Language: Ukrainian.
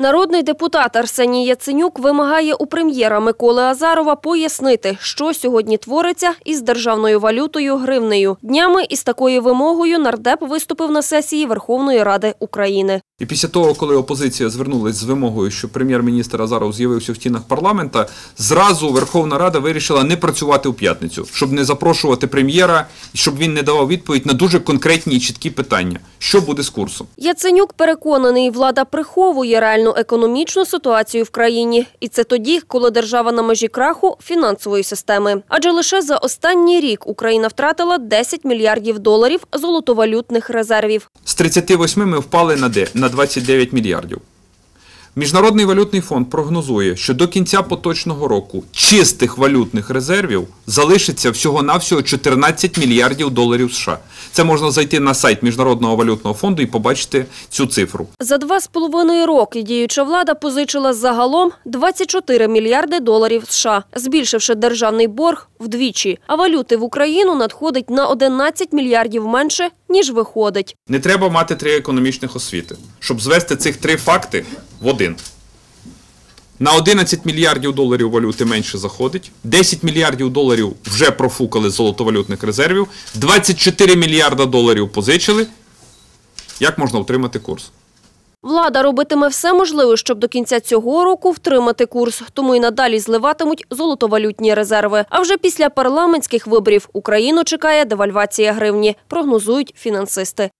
Народний депутат Арсеній Яценюк вимагає у прем'єра Миколи Азарова пояснити, що сьогодні твориться із державною валютою гривнею. Днями із такою вимогою нардеп виступив на сесії Верховної Ради України. І після того, коли опозиція звернулася з вимогою, що прем'єр-міністр Азаров з'явився в стінах парламента, зразу Верховна Рада вирішила не працювати у п'ятницю, щоб не запрошувати прем'єра, щоб він не давав відповідь на дуже конкретні і чіткі питання, що буде з курсом. Яценюк переконаний, влада приховує реальну економічну ситуацію в країні. І це тоді, коли держава на межі краху фінансової системи. Адже лише за останній рік Україна втратила 10 мільярдів доларів золотовалютних резервів. З 38 ми впали на де? На 29 мільярдів. Міжнародний валютний фонд прогнозує, що до кінця поточного року чистих валютних резервів залишиться всього-навсього 14 мільярдів доларів США. Це можна зайти на сайт Міжнародного валютного фонду і побачити цю цифру. За два з половиною роки діюча влада позичила загалом 24 мільярди доларів США, збільшивши державний борг вдвічі. А валюти в Україну надходить на 11 мільярдів менше, ніж виходить. Не треба мати три економічних освіти, щоб звести цих три факти в один. На 11 мільярдів доларів валюти менше заходить, 10 мільярдів доларів вже профукали з золотовалютних резервів, 24 мільярда доларів позичили. Як можна утримати курс? Влада робитиме все можливе, щоб до кінця цього року втримати курс, тому й надалі зливатимуть золотовалютні резерви. А вже після парламентських виборів Україну чекає девальвація гривні, прогнозують фінансисти.